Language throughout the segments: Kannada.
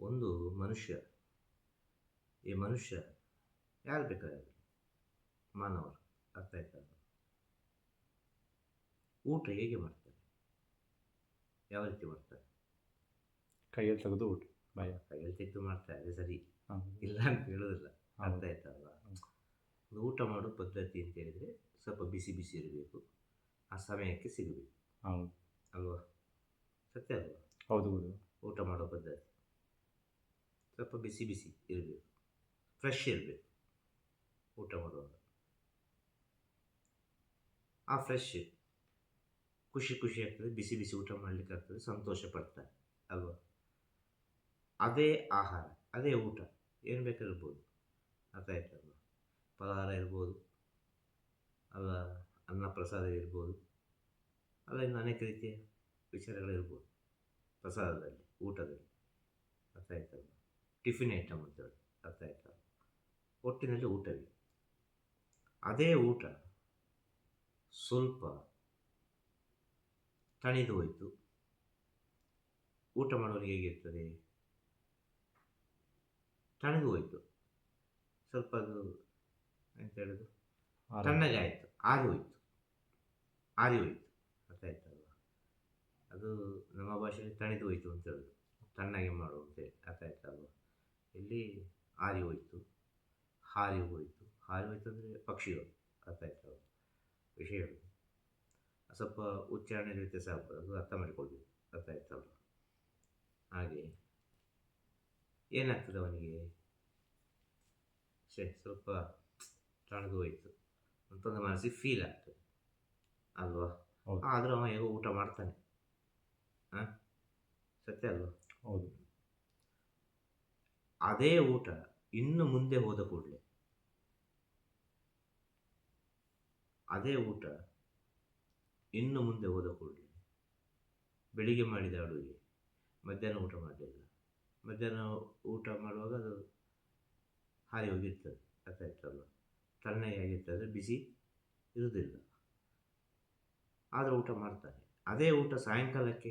ಒಂದು ಮನುಷ್ಯ ಈ ಮನುಷ್ಯ ಯಾರು ಬೇಕಾಗಲಿ ಮಾನವರು ಅರ್ಥ ಆಯ್ತಲ್ಲ ಊಟ ಹೇಗೆ ಮಾಡ್ತಾರೆ? ಯಾವ ರೀತಿ ಮಾಡ್ತಾರೆ? ಕೈಯಲ್ಲಿ ತೆಗೆದು ಊಟ ಭಯ ಕೈಯಲ್ಲಿ ತೆಗೆದು ಮಾಡ್ತಾರೆ ಅದೇ ಸರಿ. ಇಲ್ಲ ಅಂತ ಹೇಳೋದಿಲ್ಲ. ಅರ್ಥ ಆಯ್ತಲ್ಲ. ಒಂದು ಊಟ ಮಾಡೋ ಪದ್ಧತಿ ಅಂತ ಹೇಳಿದರೆ ಸ್ವಲ್ಪ ಬಿಸಿ ಬಿಸಿ ಇರಬೇಕು ಆ ಸಮಯಕ್ಕೆ ಸಿಗಬೇಕು. ಹೌದು. ಅಲ್ವಾ? ಸತ್ಯ ಅಲ್ವಾ? ಹೌದು ಹೌದು. ಊಟ ಮಾಡೋ ಪದ್ಧತಿ. ಸ್ವಲ್ಪ ಬಿಸಿ ಬಿಸಿ ಇರಬೇಕು. ಫ್ರೆಶ್ ಇರಬೇಕು. ಊಟ ಮಾಡುವಾಗ. ಆ ಫ್ರೆಶ್ ಖುಷಿ ಖುಷಿ ಆಗ್ತದೆ, ಬಿಸಿ ಬಿಸಿ ಊಟ ಮಾಡಲಿಕ್ಕೆ ಆಗ್ತದೆ, ಸಂತೋಷ ಪಡ್ತಾರೆ ಅಲ್ವಾ? ಅದೇ ಆಹಾರ, ಅದೇ ಊಟ, ಏನು ಬೇಕಾಗಿರ್ಬೋದು ಅರ್ಥ ಆಯ್ತಲ್ವ ಫಲಹಾರ ಇರ್ಬೋದು, ಅಲ್ಲ ಅನ್ನ ಪ್ರಸಾದ ಇರ್ಬೋದು, ಅಲ್ಲ ಇನ್ನು ಅನೇಕ ರೀತಿಯ ವಿಚಾರಗಳಿರ್ಬೋದು, ಪ್ರಸಾದದಲ್ಲಿ, ಊಟದಲ್ಲಿ. ಅರ್ಥ ಆಯ್ತಲ್ಲ ಟಿಫಿನ್ ಐಟಮ್ ಅಂತೇಳಿ ಅರ್ಥ ಆಯಿತಾ ಒಟ್ಟಿನಲ್ಲಿ ಊಟವೇ ಅದೇ ಊಟ ಸ್ವಲ್ಪ ತಣಿದು ಹೋಯಿತು. ಊಟ ಮಾಡೋರಿಗೆ ಹೇಗಿರ್ತದೆ? ತಣಿದು ಹೋಯಿತು. ಸ್ವಲ್ಪ ಅದು ಎಂತ ಹೇಳೋದು? ತಣ್ಣಗಾಯಿತು ತಣ್ಣಗೆ ಆಯಿತು. ಆರಿ ಹೋಯಿತು. ಆರಿ ಹೋಯಿತು. ಅರ್ಥ ಆಯ್ತಲ್ವ? ಅದು ನಮ್ಮ ಭಾಷೆಯಲ್ಲಿ ತಣಿದು ಹೋಯಿತು ಅಂತ ಹೇಳೋದು. ತಣ್ಣಗೆ ಮಾಡು ಅಂತೇಳಿ ಅರ್ಥ ಆಯ್ತಲ್ವ? ಇಲ್ಲಿ ಹಾರಿ ಹೋಯಿತು? ಹಾರಿ ಹೋಯಿತು. ಹಾರಿ ಹೋಯ್ತು ಅಂದರೆ ಪಕ್ಷಿಗಳು ಅರ್ಥ ಆಯ್ತು? ವಿಷಯಗಳು ಸ್ವಲ್ಪ ಉಚ್ಚಾರಣೆ ವ್ಯತ್ಯಾಸ ಆಗ್ಬೋದು ಅದು ಅರ್ಥ ಮಾಡಿಕೊಳ್ಬೇಕು. ಅರ್ಥ ಆಯ್ತಲ್ವ ಹಾಗೆ. ಏನಾಗ್ತದೆ ಅವನಿಗೆ? ಸೇ ಸ್ವಲ್ಪ ತಣದು ಹೋಯಿತು. ಅಂತ ಒಂದು ಮನಸ್ಸಿಗೆ ಫೀಲ್ ಆಗ್ತದೆ. ಅಲ್ವಾ. ಆದರೂ ಅವ ಹೇಗೋ ಊಟ ಮಾಡ್ತಾನೆ. ಹಾಂ? ಸತ್ಯ ಅಲ್ವಾ? ಹೌದು. ಅದೇ ಊಟ ಇನ್ನು ಮುಂದೆ ಹೋದ ಕೂಡಲೇ. ಅದೇ ಊಟ ಇನ್ನು ಮುಂದೆ ಹೋದ ಕೂಡಲೇ. ಬೆಳಿಗ್ಗೆ ಮಾಡಿದ ಅಡುಗೆ, ಮಧ್ಯಾಹ್ನ ಊಟ ಮಾಡಲಿಲ್ಲ. ಮಧ್ಯಾಹ್ನ ಊಟ ಮಾಡುವಾಗ ಅದು ಹಾರಿ ಹೋಗಿರ್ತದೆ, ಅರ್ಥ ಆಯ್ತಲ್ವ? ತಣ್ಣಗೆ ಆಗಿರ್ತದೆ, ಬಿಸಿ ಇರುವುದಿಲ್ಲ. ಆದರೆ ಊಟ ಮಾಡ್ತಾನೆ. ಅದೇ ಊಟ ಸಾಯಂಕಾಲಕ್ಕೆ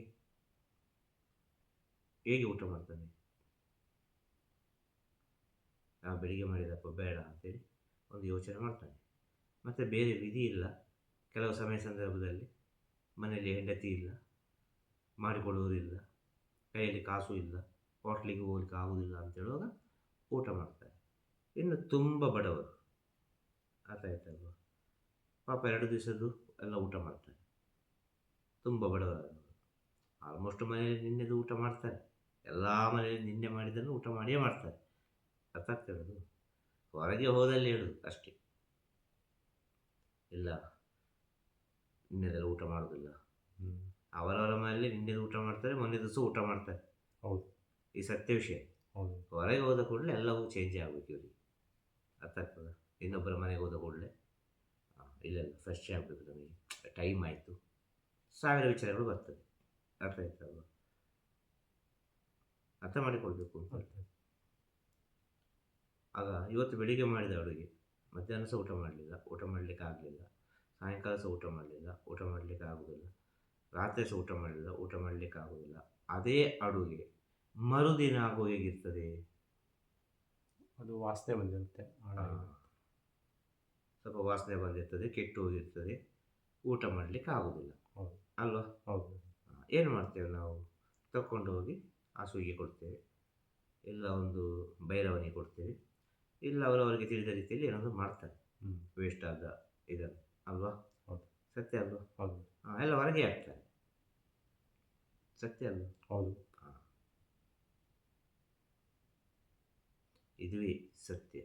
ಹೇಗೆ ಊಟ ಮಾಡ್ತಾನೆ? ಆ ಬೆಳಿಗ್ಗೆ ಮಾಡಿದಪ್ಪ ಬೇಡ ಅಂತೇಳಿ ಒಂದು ಯೋಚನೆ ಮಾಡ್ತಾನೆ. ಮತ್ತು ಬೇರೆ ವಿಧಿ ಇಲ್ಲ. ಕೆಲವು ಸಮಯ ಸಂದರ್ಭದಲ್ಲಿ ಮನೆಯಲ್ಲಿ ಹೆಂಡತಿ ಇಲ್ಲ ಮಾಡಿಕೊಡುವುದಿಲ್ಲ ಕೈಯಲ್ಲಿ ಕಾಸು ಇಲ್ಲ, ಹೋಟ್ಲಿಗೆ ಹೋಗ್ಲಿಕ್ಕೆ ಆಗುವುದಿಲ್ಲ ಅಂತ ಹೇಳುವಾಗ ಊಟ ಮಾಡ್ತಾರೆ ಇನ್ನು ತುಂಬ ಬಡವರು. ಅರ್ಥ ಆಯ್ತಲ್ವ? ಪಾಪ ಎರಡು ದಿವಸದ್ದು ಎಲ್ಲ ಊಟ ಮಾಡ್ತಾರೆ ತುಂಬ ಬಡವರಾದವರು ಆಲ್ಮೋಸ್ಟ್ ಮನೆಯಲ್ಲಿ ನಿನ್ನೆದು ಊಟ ಮಾಡ್ತಾರೆ ಎಲ್ಲ ಮನೆಯಲ್ಲಿ ನಿನ್ನೆ ಮಾಡಿದ್ದನ್ನು ಊಟ ಮಾಡಿಯೇ ಮಾಡ್ತಾರೆ ಅರ್ಥ ಆಗ್ತದೆ ಹೊರಗೆ ಹೋದಲ್ಲಿ ಹೇಳುದು ಅಷ್ಟೇ. ಇಲ್ಲ ನಿನ್ನೆದೆಲ್ಲ ಊಟ ಮಾಡೋದಿಲ್ಲ. ಅವರವರ ಮನೆಯಲ್ಲಿ ನಿನ್ನೆದು ಊಟ ಮಾಡ್ತಾರೆ ಮೊನ್ನೆ ದಿವಸ ಊಟ ಮಾಡ್ತಾರೆ. ಹೌದು. ಈ ಸತ್ಯ ವಿಷಯ. ಹೌದು. ಹೊರಗೆ ಹೋದ ಕೂಡಲೇ ಎಲ್ಲವೂ ಚೇಂಜ್ ಆಗಬೇಕು ಇವರಿಗೆ. ಅರ್ಥ ಆಗ್ತದ? ಇನ್ನೊಬ್ಬರ ಮನೆಗೆ ಹೋದ ಕೂಡಲೇ ಇಲ್ಲ ಇಲ್ಲ ಫ್ರೆಶ್ ಆಗಬೇಕು ನಮಗೆ. ಟೈಮ್ ಆಯಿತು. ಸಾವಿರ ವಿಚಾರಗಳು ಬರ್ತದೆ. ಅರ್ಥ ಆಯ್ತಲ್ವ? ಅರ್ಥ ಮಾಡಿಕೊಳ್ಬೇಕು ಅಂತ. ಆಗ ಇವತ್ತು ಬೆಳಿಗ್ಗೆ ಮಾಡಿದ ಅಡುಗೆ ಮಧ್ಯಾಹ್ನ ಸಹ ಊಟ ಮಾಡಲಿಲ್ಲ ಊಟ ಮಾಡಲಿಕ್ಕೆ ಆಗಲಿಲ್ಲ ಸಾಯಂಕಾಲ ಸಹ ಊಟ ಮಾಡಲಿಲ್ಲ ಊಟ ಮಾಡಲಿಕ್ಕೆ ಆಗೋದಿಲ್ಲ ರಾತ್ರಿ ಸಹ ಊಟ ಮಾಡಲಿಲ್ಲ ಊಟ ಮಾಡಲಿಕ್ಕೆ ಆಗೋದಿಲ್ಲ. ಅದೇ ಅಡುಗೆ ಮರುದಿನ ಆಗೋ ಹೇಗಿರ್ತದೆ? ಅದು ವಾಸನೆ ಬಂದಿರುತ್ತೆ ಸ್ವಲ್ಪ ವಾಸನೆ ಬಂದಿರ್ತದೆ ಕೆಟ್ಟು ಹೋಗಿರ್ತದೆ ಊಟ ಮಾಡಲಿಕ್ಕೆ ಆಗೋದಿಲ್ಲ. ಅಲ್ವಾ? ಹೌದು. ಏನು ಮಾಡ್ತೇವೆ ನಾವು? ತಗೊಂಡು ಹೋಗಿ ಹಸುವಿಗೆ ಕೊಡ್ತೇವೆ ಇಲ್ಲ ಒಂದು ಬೈರವನಿಗೆ ಕೊಡ್ತೇವೆ. ಇಲ್ಲ ಅವರು ಅವರಿಗೆ ತಿಳಿದ ರೀತಿಯಲ್ಲಿ ಏನಾದರೂ ಮಾಡ್ತಾರೆ. ವೇಸ್ಟ್ ಆದ ಇದನ್ನು ಅಲ್ವಾ? ಹೌದು. ಸತ್ಯ ಅಲ್ವಾ? ಹೌದು. ಹಾಂ ಎಲ್ಲ ಹೊರಗೆ ಆಗ್ತಾರೆ ಸತ್ಯ ಅಲ್ವಾ? ಹೌದು. ಇದುವೇ ಸತ್ಯ.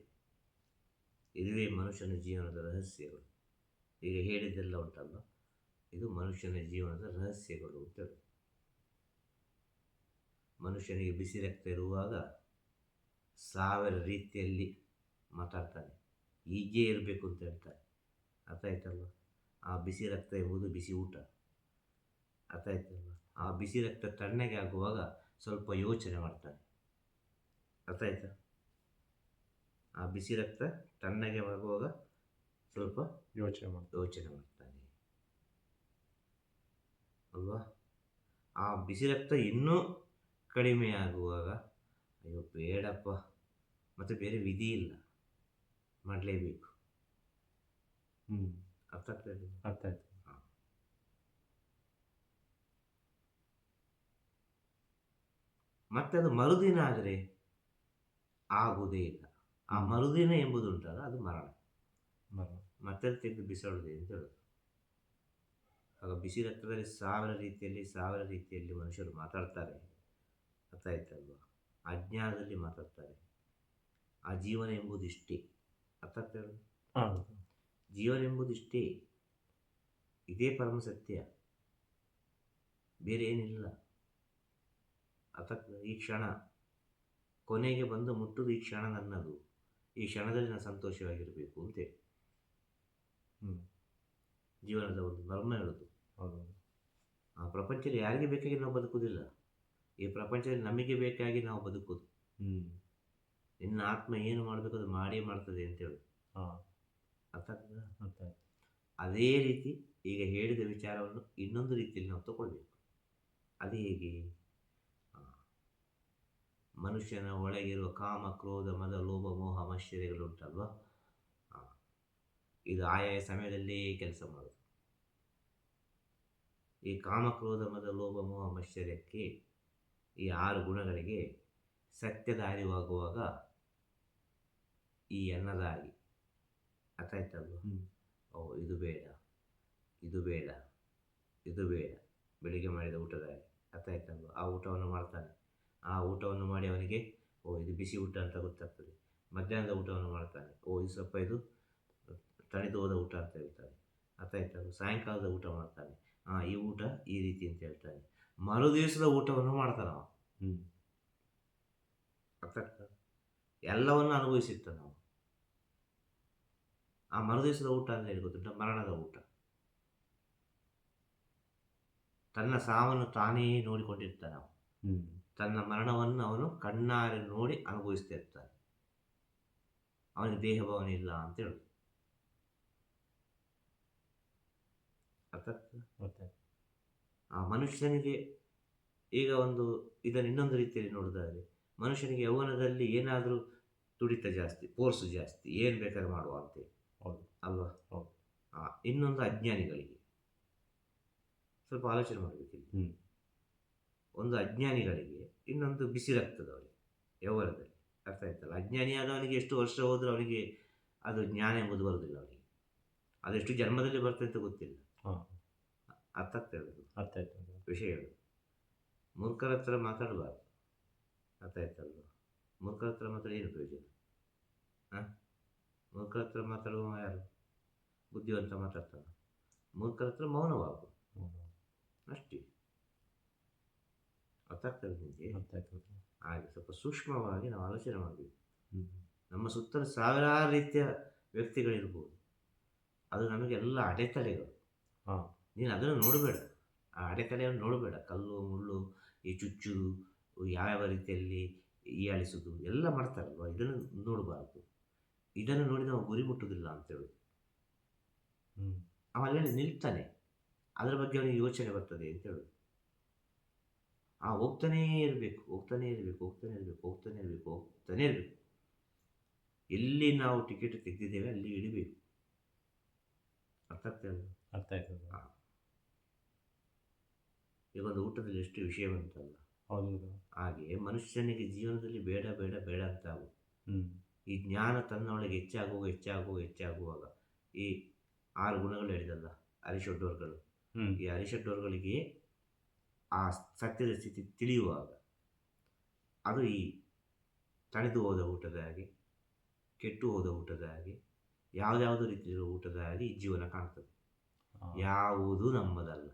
ಇದುವೇ ಮನುಷ್ಯನ ಜೀವನದ ರಹಸ್ಯಗಳು. ಈಗ ಹೇಳಿದ್ದೆಲ್ಲ ಉಂಟಲ್ಲ ಇದು ಮನುಷ್ಯನ ಜೀವನದ ರಹಸ್ಯಗಳು ಅಂತೇಳಿ ಮನುಷ್ಯನಿಗೆ ಬಿಸಿ ರಕ್ತ ಇರುವಾಗ ಸಾವಿರ ರೀತಿಯಲ್ಲಿ ಮಾತಾಡ್ತಾನೆ. ಹೀಗೆ ಇರಬೇಕು ಅಂತ ಹೇಳ್ತಾನೆ. ಅರ್ಥ ಆಯ್ತಲ್ವ? ಆ ಬಿಸಿ ರಕ್ತ ಎಂಬುದು ಬಿಸಿ ಊಟ. ಅರ್ಥ ಆಯ್ತಲ್ವ? ಆ ಬಿಸಿ ರಕ್ತ ತಣ್ಣಗೆ ಆಗುವಾಗ ಸ್ವಲ್ಪ ಯೋಚನೆ ಮಾಡ್ತಾನೆ. ಅರ್ಥ ಆಯ್ತಾ? ಆ ಬಿಸಿ ರಕ್ತ ತಣ್ಣಗೆ ಆಗುವಾಗ ಸ್ವಲ್ಪ ಯೋಚನೆ ಮಾಡಿ ಯೋಚನೆ ಮಾಡ್ತಾನೆ. ಅಲ್ವಾ? ಆ ಬಿಸಿ ರಕ್ತ ಇನ್ನೂ ಕಡಿಮೆ ಆಗುವಾಗ ಅಯ್ಯೋ ಬೇಡಪ್ಪ. ಮತ್ತು ಬೇರೆ ವಿಧಿ ಇಲ್ಲ. ಮಾಡಲೇಬೇಕು. ಹ್ಞೂ ಅರ್ಥ ಆಗ್ತದೆ ಅರ್ಥ ಆಯ್ತು. ಮತ್ತೆ ಅದು ಮರುದಿನ ಆದರೆ ಆಗುವುದೇ ಇಲ್ಲ. ಆ ಮರುದಿನ ಎಂಬುದು ಉಂಟಲ್ಲ ಅದು ಮರಣ. ಮರ ಮತ್ತೆ ತೆಗೆದು ಬಿಸಾಡುವುದೇ ಅಂತ ಹೇಳೋದು. ಆಗ ಬಿಸಿ ರಕ್ತದಲ್ಲಿ ಸಾವಿರ ರೀತಿಯಲ್ಲಿ ಸಾವಿರ ರೀತಿಯಲ್ಲಿ ಮನುಷ್ಯರು ಮಾತಾಡ್ತಾರೆ. ಅರ್ಥ ಆಯ್ತಲ್ವಾ? ಅಜ್ಞಾನದಲ್ಲಿ ಮಾತಾಡ್ತಾರೆ. ಆ ಜೀವನ ಎಂಬುದು ಇಷ್ಟೇ ಅರ್ಥ ಜೀವನೆಂಬುದಿಷ್ಟೇ ಇದೇ ಪರಮ ಸತ್ಯ. ಬೇರೆ ಏನಿಲ್ಲ. ಅರ್ಥಾಗ್ತದೆ ಈ ಕ್ಷಣ ಕೊನೆಗೆ ಬಂದು ಮುಟ್ಟುದು ಈ ಕ್ಷಣ ನನ್ನದು. ಈ ಕ್ಷಣದಲ್ಲಿ ನಾನು ಸಂತೋಷವಾಗಿರಬೇಕು ಅಂತೇಳಿ ಹ್ಞೂ ಜೀವನದ ಒಂದು ಮರ್ಮ ಹೇಳೋದು. ಹೌದು. ಆ ಪ್ರಪಂಚದಲ್ಲಿ ಯಾರಿಗೆ ಬೇಕಾಗಿ ನಾವು ಬದುಕುವುದಿಲ್ಲ. ಈ ಪ್ರಪಂಚದಲ್ಲಿ ನಮಗೆ ಬೇಕಾಗಿ ನಾವು ಬದುಕೋದು ಹ್ಞೂ ನಿನ್ನ ಆತ್ಮ ಏನು ಮಾಡಬೇಕು ಅದು ಮಾಡೇ ಮಾಡ್ತದೆ ಅಂತ ಹೇಳು. ಹಾಂ. ಅರ್ಥ ಆಗ್ತದೆ? ಅದೇ ರೀತಿ ಈಗ ಹೇಳಿದ ವಿಚಾರವನ್ನು ಇನ್ನೊಂದು ರೀತಿಯಲ್ಲಿ ನಾವು ತಗೊಳ್ಬೇಕು. ಅದು ಹೇಗೆ? ಮನುಷ್ಯನ ಒಳಗಿರುವ ಕಾಮ ಕ್ರೋಧ ಮದ ಲೋಭ ಮೋಹ ಮಶ್ಚರ್ಯಗಳು ಉಂಟಲ್ವಾ ಇದು ಆಯಾಯ ಸಮಯದಲ್ಲೇ ಕೆಲಸ ಮಾಡೋದು. ಈ ಕಾಮ ಕ್ರೋಧ ಮದ ಲೋಭ ಮೋಹ ಮಶ್ಚರ್ಯಕ್ಕೆ ಈ ಆರು ಗುಣಗಳಿಗೆ ಸತ್ಯದ ಅರಿವಾಗುವಾಗ ಈ ಅನ್ನದಾಗಿ ಅರ್ಥ ಆಯ್ತಲ್ವ ಹ್ಞೂ ಓ ಇದು ಬೇಡ. ಇದು ಬೇಡ. ಇದು ಬೇಡ. ಬೆಳಿಗ್ಗೆ ಮಾಡಿದ ಊಟದಾಗಿ ಅರ್ಥ ಆಯ್ತಲ್ವ ಆ ಊಟವನ್ನು ಮಾಡ್ತಾನೆ. ಆ ಊಟವನ್ನು ಮಾಡಿ ಅವನಿಗೆ ಓ ಇದು ಬಿಸಿ ಊಟ ಅಂತ ಗೊತ್ತಾಗ್ತದೆ. ಮಧ್ಯಾಹ್ನದ ಊಟವನ್ನು ಮಾಡ್ತಾನೆ. ಓ ಇದು ಸ್ವಲ್ಪ ಇದು ತಣಿದು ಹೋದ ಊಟ ಅಂತ ಹೇಳ್ತಾನೆ. ಅರ್ಥ ಆಯ್ತಲ್ವ ಸಾಯಂಕಾಲದ ಊಟ ಮಾಡ್ತಾನೆ. ಹಾಂ ಈ ಊಟ ಈ ರೀತಿ ಅಂತ ಹೇಳ್ತಾನೆ. ಮರು ದಿವಸದ ಊಟವನ್ನು ಮಾಡ್ತಾನೆ ಅವ ಹ್ಞೂ ಅರ್ಥ ಎಲ್ಲವನ್ನು ಅನುಭವಿಸಿತ್ತು ನಾವು. ಆ ಮರುದಿವಸದ ಊಟ ಅಂದರೆ ಏನು ಗೊತ್ತುಂಟ? ಮರಣದ ಊಟ. ತನ್ನ ಸಾವನ್ನು ತಾನೇ ನೋಡಿಕೊಂಡಿರ್ತಾನೆ ಅವನು. ತನ್ನ ಮರಣವನ್ನು ಅವನು ಕಣ್ಣಾರೆ ನೋಡಿ ಅನುಭವಿಸ್ತಾ ಇರ್ತಾನೆ ಅವನಿಗೆ ದೇಹ ಭಾವನೆ ಇಲ್ಲ ಅಂತ ಹೇಳುದು? ಆ ಮನುಷ್ಯನಿಗೆ ಈಗ ಒಂದು ಇದನ್ನು ಇನ್ನೊಂದು ರೀತಿಯಲ್ಲಿ ನೋಡೋದಾದರೆ ಮನುಷ್ಯನಿಗೆ ಯೌವನದಲ್ಲಿ ಏನಾದರೂ ತುಡಿತ ಜಾಸ್ತಿ ಫೋರ್ಸ್ ಜಾಸ್ತಿ ಏನು ಬೇಕಾದ್ರೆ ಮಾಡುವ ಅಂತೇಳಿ ಹೌದು. ಅಲ್ವಾ? ಹೌದು. ಆ, ಇನ್ನೊಂದು ಅಜ್ಞಾನಿಗಳಿಗೆ. ಸ್ವಲ್ಪ ಆಲೋಚನೆ ಮಾಡಬೇಕು ಹ್ಞೂ ಒಂದು ಅಜ್ಞಾನಿಗಳಿಗೆ ಇನ್ನೊಂದು ಬಿಸಿ ರಕ್ತದವರಿಗೆ ಯೌವನದಲ್ಲಿ. ಅರ್ಥ ಆಯ್ತಲ್ಲ? ಅಜ್ಞಾನಿಯಾದವನಿಗೆ ಎಷ್ಟು ವರ್ಷ ಹೋದರೂ ಅವನಿಗೆ ಅದು ಜ್ಞಾನ ಎಂಬುದು ಬರುವುದಿಲ್ಲ ಅವನಿಗೆ. ಅದೆಷ್ಟು ಜನ್ಮದಲ್ಲಿ ಬರ್ತದೆ ಅಂತ ಗೊತ್ತಿಲ್ಲ. ಹಾಂ. ಅರ್ಥ ಆಗ್ತಾ ಇರೋದು? ಅರ್ಥ ಆಯ್ತು. ವಿಷಯಗಳು ಮೂರ್ಖರ ಹತ್ರ ಮಾತಾಡಬಾರ್ದು. ಅರ್ಥ ಆಯ್ತಲ್ವ ಮೂರ್ಖರ ಹತ್ರ ಮಾತಾಡಿ ಏನು ಪ್ರಯೋಜನ ಹಾಂ ಮೂರ್ಖರ ಹತ್ರ ಮಾತಾಡುವ ಯಾರು ಬುದ್ಧಿವಂತ ಮಾತಾಡ್ತಾನೆ ಮೂರ್ಖರ ಹತ್ರ ಮೌನವಾಗು ಅಷ್ಟೇ ಅರ್ಥ ಆಗ್ತದೆ ನಿಮಗೆ. ಹಾಗೆ ಸ್ವಲ್ಪ ಸೂಕ್ಷ್ಮವಾಗಿ ನಾವು ಆಲೋಚನೆ ಮಾಡಬೇಕು ನಮ್ಮ ಸುತ್ತಲೂ ಸಾವಿರಾರು ರೀತಿಯ ವ್ಯಕ್ತಿಗಳಿರ್ಬೋದು ಅದು ನಮಗೆಲ್ಲ ಅಡೆತಡೆಗಳು ಹಾಂ ನೀನು ಅದನ್ನು ನೋಡಬೇಡ ಆ ಅಡೆತಡೆಯನ್ನು ನೋಡಬೇಡ ಕಲ್ಲು ಮುಳ್ಳು ಈ ಚುಚ್ಚುದು ಯಾವ್ಯಾವ ರೀತಿಯಲ್ಲಿ ಹೀಯಾಳಿಸೋದು ಎಲ್ಲ ಮಾಡ್ತಾರಲ್ವ? ಇದನ್ನು ನೋಡಬಾರ್ದು. ಇದನ್ನು ನೋಡಿ ನಾವು ಗುರಿ ಮುಟ್ಟುವುದಿಲ್ಲ ಅಂತೇಳಿ. ಹ್ಞೂ ಅವನಲ್ಲಿ ನಿಲ್ತಾನೆ. ಅದರ ಬಗ್ಗೆ ಅವನಿಗೆ ಯೋಚನೆ ಬರ್ತದೆ ಅಂತ ಹೇಳೋದು ಆ ಹೋಗ್ತಾನೇ ಇರಬೇಕು ಹೋಗ್ತಾನೇ ಇರಬೇಕು ಹೋಗ್ತಾನೆ ಇರಬೇಕು ಹೋಗ್ತಾನೆ ಇರಬೇಕು ಹೋಗ್ತಾನೆ ಇರಬೇಕು. ಎಲ್ಲಿ ನಾವು ಟಿಕೆಟ್ ತೆಗೆದಿದ್ದೇವೆ ಅಲ್ಲಿ ಇಳಿಬೇಕು ಅರ್ಥ ಆಗ್ತಾ ಇಲ್ಲ ಅರ್ಥ ಆಗ್ತದೆ ಹಾಂ ಈಗ ಒಂದು ಊಟದಲ್ಲಿ ಎಷ್ಟು ವಿಷಯ ಬಂತಲ್ಲ. ಹಾಗೆ ಮನುಷ್ಯನಿಗೆ ಜೀವನದಲ್ಲಿ ಬೇಡ ಬೇಡ ಬೇಡ ಅಂತ ಆಗು ಈ ಜ್ಞಾನ ತನ್ನೊಳಗೆ ಹೆಚ್ಚಾಗುವಾಗ ಹೆಚ್ಚಾಗುವ ಹೆಚ್ಚಾಗುವಾಗ ಈ ಆರು ಗುಣಗಳು ಹೇಳಿದಲ್ಲ ಅರಿಷಡ್ವರ್ಗಳು ಈ ಅರಿಷಡ್ವರ್ಗಳಿಗೆ ಆ ಸತ್ಯದ ಸ್ಥಿತಿ ತಿಳಿಯುವಾಗ ಅದು ಈ ತಳೆದು ಹೋದ ಊಟದ ಹಾಗೆ ಕೆಟ್ಟು ಹೋದ ಊಟದ ಹಾಗೆ ಯಾವುದ್ಯಾವುದೋ ರೀತಿಯ ಊಟದ ಹಾಗೆ ಜೀವನ ಕಾಣ್ತದೆ. ಯಾವುದು ನಮ್ಮದಲ್ಲ.